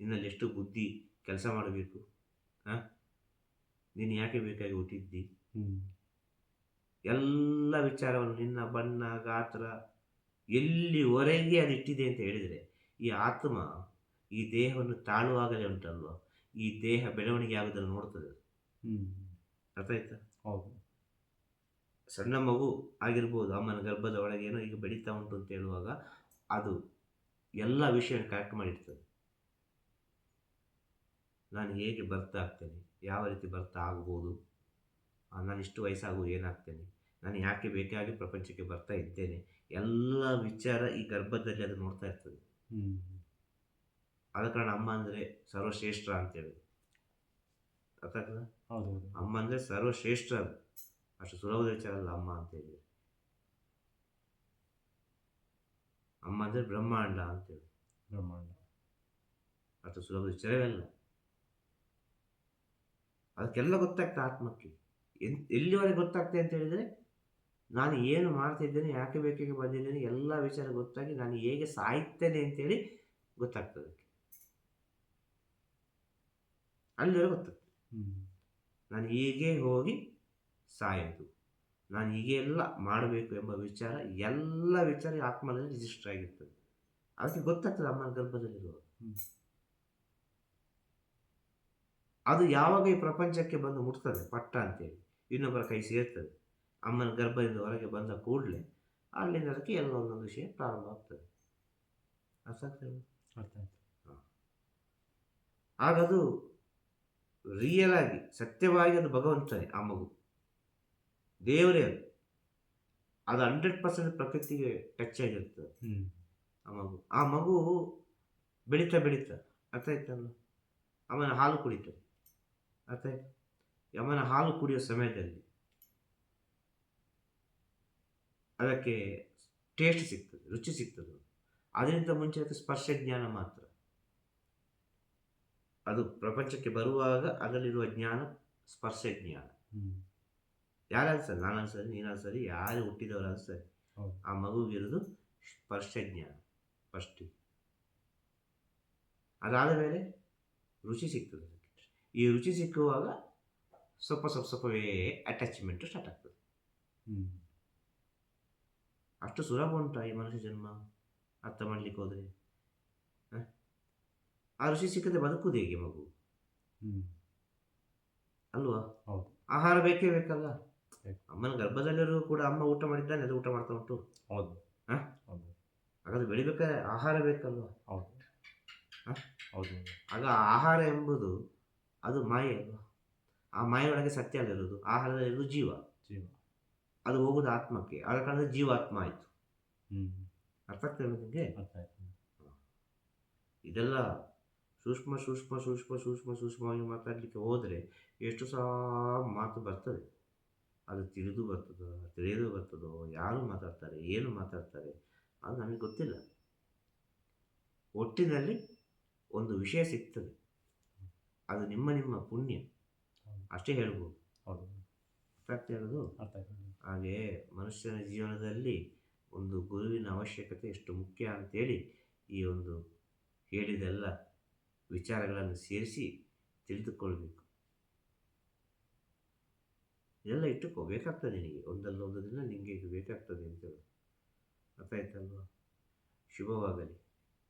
ನಿನ್ನಲ್ಲಿ ಎಷ್ಟು ಬುದ್ಧಿ ಕೆಲಸ ಮಾಡಬೇಕು? ಹಾಂ? ನೀನು ಯಾಕೆ ಬೇಕಾಗಿ ಹುಟ್ಟಿದ್ದಿ? ಹ್ಞೂ ಎಲ್ಲ ವಿಚಾರವನ್ನು ನಿನ್ನ ಬಣ್ಣ ಗಾತ್ರ ಎಲ್ಲಿವರೆಗೆ ಅದು ಇಟ್ಟಿದೆ ಅಂತ ಹೇಳಿದರೆ ಈ ಆತ್ಮ ಈ ದೇಹವನ್ನು ತಾಳುವಾಗಲೇ ಉಂಟಲ್ವ? ಈ ದೇಹ ಬೆಳವಣಿಗೆ ಆಗೋದನ್ನು ನೋಡ್ತದೆ ಅರ್ಥ ಆಯ್ತಾ? ಹೌದು. ಸಣ್ಣ ಮಗು ಆಗಿರ್ಬೋದು ಅಮ್ಮನ ಗರ್ಭದ ಒಳಗೆ ಏನೋ ಈಗ ಬೆಳೀತಾ ಉಂಟು ಅಂತ ಹೇಳುವಾಗ ಅದು ಎಲ್ಲ ವಿಷಯ ಕರೆಕ್ಟ್ ಮಾಡಿರ್ತದೆ. ನಾನು ಹೇಗೆ ಬರ್ತಾ ಆಗ್ತೇನೆ? ಯಾವ ರೀತಿ ಬರ್ತಾ ಆಗ್ಬೋದು? ನಾನು ಇಷ್ಟು ವಯಸ್ಸಾಗುವುದು ಏನಾಗ್ತೇನೆ? ನಾನು ಯಾಕೆ ಬೇಕಾಗಿ ಪ್ರಪಂಚಕ್ಕೆ ಬರ್ತಾ ಇದ್ದೇನೆ? ಎಲ್ಲ ವಿಚಾರ ಈ ಗರ್ಭದಲ್ಲಿ ಅದು ನೋಡ್ತಾ ಇರ್ತದೆ. ಹ್ಞೂ ಆದ ಕಾರಣ ಅಮ್ಮ ಅಂದರೆ ಸರ್ವಶ್ರೇಷ್ಠ ಅಂತೇಳಿ. ಅರ್ಥ ಆಗ್ತದ ಹೌದು ಅಮ್ಮ ಅಂದರೆ ಸರ್ವಶ್ರೇಷ್ಠ ಅದು. ಅಷ್ಟು ಸುಲಭದ ವಿಚಾರ ಅಲ್ಲ ಅಮ್ಮ ಅಂತ ಹೇಳಿ ಅಮ್ಮ ಅಂದರೆ ಬ್ರಹ್ಮಾಂಡ ಅಂತೇಳಿ. ಬ್ರಹ್ಮಾಂಡ. ಅಷ್ಟು ಸುಲಭದ ವಿಚಾರವೇ ಅಲ್ಲ. ಅದಕ್ಕೆಲ್ಲ ಗೊತ್ತಾಗ್ತದೆ ಆತ್ಮಕ್ಕೆ. ಎನ್ ಎಲ್ಲಿವರೆಗೆ ಗೊತ್ತಾಗ್ತದೆ ಅಂತ ಹೇಳಿದರೆ ನಾನು ಏನು ಮಾಡ್ತಿದ್ದೇನೆ ಯಾಕೆ ಬೇಕಾಗಿ ಬಂದಿದ್ದೇನೆ ಎಲ್ಲ ವಿಚಾರ ಗೊತ್ತಾಗಿ ನಾನು ಹೇಗೆ ಸಾಯ್ತೇನೆ ಅಂತೇಳಿ ಗೊತ್ತಾಗ್ತದೆ ಅದಕ್ಕೆ ಅಲ್ಲಿವರೆಗೆ ಗೊತ್ತಾಗ್ತದೆ ಹ್ಞೂ ನಾನು ಹೀಗೆ ಹೋಗಿ ಸಾಯೋದು. ನಾನು ಹೀಗೆ ಎಲ್ಲ ಮಾಡಬೇಕು ಎಂಬ ವಿಚಾರ ಎಲ್ಲ ವಿಚಾರ ಆತ್ಮದಲ್ಲಿ ರಿಜಿಸ್ಟರ್ ಆಗಿರ್ತದೆ. ಅದಕ್ಕೆ ಗೊತ್ತಾಗ್ತದೆ ಅಮ್ಮನ ಗರ್ಭದಲ್ಲಿರುವ. ಅದು ಯಾವಾಗ ಈ ಪ್ರಪಂಚಕ್ಕೆ ಬಂದು ಮುಟ್ತದೆ? ಪಟ್ಟ ಅಂತೇಳಿ. ಇನ್ನೊಬ್ಬರ ಕೈ ಸೇರ್ತದೆ. ಅಮ್ಮನ ಗರ್ಭದಿಂದ ಹೊರಗೆ ಬಂದ ಕೂಡಲೇ ಅಲ್ಲಿಂದ ಅದಕ್ಕೆ ಎಲ್ಲ ಒಂದೊಂದು ವಿಷಯ ಪ್ರಾರಂಭ ಆಗ್ತದೆ. ಅರ್ಥ ಆಗ್ತದೆ ಅರ್ಥ ಆಯ್ತು. ಆಗ ಅದು ರಿಯಲ್ ಆಗಿ ಸತ್ಯವಾಗಿ ಅದು ಭಗವಂತನೇ ಆ ಮಗು. ದೇವರೇ ಅದು. ಅದು ಹಂಡ್ರೆಡ್ ಪರ್ಸೆಂಟ್ ಪ್ರಕೃತಿಗೆ ಟಚ್ ಆಗಿರ್ತದೆ. ಹ್ಞೂ ಆ ಮಗು. ಆ ಮಗು ಬೆಳೀತಾ ಬೆಳೀತಾ ಅರ್ಥ ಆಯ್ತಲ್ಲ ಅವನ ಹಾಲು ಕುಡಿತು. ಅರ್ಥ ಆಯ್ತು? ಅವನ ಹಾಲು ಕುಡಿಯೋ ಸಮಯದಲ್ಲಿ ಅದಕ್ಕೆ ಟೇಸ್ಟ್ ಸಿಗ್ತದೆ ರುಚಿ ಸಿಗ್ತದೆ. ಅದರಿಂದ ಮುಂಚೆ ಅದಕ್ಕೆ ಸ್ಪರ್ಶ ಜ್ಞಾನ ಮಾತ್ರ. ಅದು ಪ್ರಪಂಚಕ್ಕೆ ಬರುವಾಗ ಅದರಲ್ಲಿರುವ ಜ್ಞಾನ ಸ್ಪರ್ಶ ಜ್ಞಾನ ಯಾರಾದ್ರೂ ಸರಿ ನಾನು ಸರಿ ನೀನಾದ್ರು ಸರಿ ಯಾರು ಹುಟ್ಟಿದವರಾದ್ರೂ ಸರಿ ಆ ಮಗುವಿರೋದು ಸ್ಪರ್ಶ ಜ್ಞಾನ ಫಸ್ಟ್ ಅದಾದ ಮೇಲೆ ರುಚಿ ಸಿಗ್ತದೆ. ಈ ರುಚಿ ಸಿಕ್ಕುವಾಗ ಸ್ವಲ್ಪ ಸ್ವಲ್ಪ ಸ್ವಲ್ಪವೇ ಅಟ್ಯಾಚ್ಮೆಂಟು ಸ್ಟಾರ್ಟ್ ಆಗ್ತದೆ. ಅಷ್ಟು ಸುಲಭ ಉಂಟಾ ಈ ಮನುಷ್ಯ ಜನ್ಮ? ಅರ್ಥ ಮಾಡಲಿಕ್ಕೆ ಹೋದರೆ ಆ ಋಷಿ ಸಿಕ್ಕದೆ ಬದುಕುವುದು ಹೇಗೆ ಮಗು. ಅಲ್ವಾ? ಹೌದು. ಆಹಾರ ಬೇಕೇ ಬೇಕಲ್ಲ? ಬೇಕು. ಅಮ್ಮನ ಗರ್ಭದಲ್ಲಿರೂ ಕೂಡ ಅಮ್ಮ ಊಟ ಮಾಡಿದ್ದಾನೆ ಅದು ಊಟ ಮಾಡ್ತಾ ಉಂಟು. ಹೌದು. ಹಾಗಾದ್ರೆ ಬೆಳಿಬೇಕಾದ್ರೆ ಆಹಾರ ಬೇಕಲ್ವಾ? ಹೌದು. ಹ? ಹೌದು. ಆಗ ಆಹಾರ ಎಂಬುದು ಅದು ಮಾಯೆ ಅಲ್ವಾ? ಆ ಮಾಯೆಯೊಳಗೆ ಸತ್ಯ ಅಲ್ಲಿರೋದು ಆಹಾರದಲ್ಲಿರೋದು ಜೀವ. ಜೀವ. ಅದು ಹೋಗುದು ಆತ್ಮಕ್ಕೆ. ಆದ ಜೀವ ಜೀವಾತ್ಮ ಆಯಿತು. ಅರ್ಥ ಆಗ್ತದೆ ನಿಮಗೆ? ಇದೆಲ್ಲ ಸೂಕ್ಷ್ಮ ಸೂಕ್ಷ್ಮ ಸೂಕ್ಷ್ಮ ಸೂಕ್ಷ್ಮ ಸೂಕ್ಷ್ಮವಾಗಿ ಮಾತಾಡಲಿಕ್ಕೆ ಹೋದರೆ ಎಷ್ಟು ಸಹ ಮಾತು ಬರ್ತದೆ. ಅದು ತಿಳಿದು ಬರ್ತದೋ ತಿಳಿಯದು ಬರ್ತದೋ ಯಾರು ಮಾತಾಡ್ತಾರೆ ಏನು ಮಾತಾಡ್ತಾರೆ ಅದು ನಮಗೆ ಗೊತ್ತಿಲ್ಲ. ಒಟ್ಟಿನಲ್ಲಿ ಒಂದು ವಿಷಯ ಸಿಗ್ತದೆ. ಅದು ನಿಮ್ಮ ನಿಮ್ಮ ಪುಣ್ಯ. ಅಷ್ಟೇ ಹೇಳ್ಬೋದು. ಹೌದು. ಅರ್ಥ ಆಗ್ತಾ ಹೇಳೋದು ಅರ್ಥ ಆಯ್ತು ಹಾಗೆ ಮನುಷ್ಯನ ಜೀವನದಲ್ಲಿ ಒಂದು ಗುರುವಿನ ಅವಶ್ಯಕತೆ ಎಷ್ಟು ಮುಖ್ಯ ಅಂತೇಳಿ ಈ ಒಂದು ಹೇಳಿದೆಲ್ಲ ವಿಚಾರಗಳನ್ನು ಸೇರಿಸಿ ತಿಳಿದುಕೊಳ್ಬೇಕು. ಇದೆಲ್ಲ ಇಟ್ಟುಕೋ ಬೇಕಾಗ್ತದೆ ನಿನಗೆ. ಒಂದಲ್ಲ ಒಂದು ದಿನ ನಿನಗೆ ಇದು ಬೇಕಾಗ್ತದೆ ಅಂತೇಳಿ ಅರ್ಥ ಆಯ್ತಲ್ವಾ ಶುಭವಾಗಲಿ.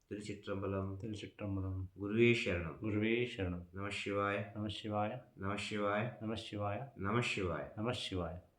ತಿರುಚಿಟ್ರಂಬಲಂ ತಿರುಚಿತ್ರಂಬಲಂ ಗುರುವೇ ಶರಣಂ. ಗುರುವೇ ಶರಣಂ. ನಮಃ ಶಿವಾಯ. ನಮಃ ಶಿವಾಯ. ನಮಃ ಶಿವಾಯ. ನಮಃ ಶಿವಾಯ. ನಮಃ ಶಿವಾಯ. ನಮಃ ಶಿವಾಯ.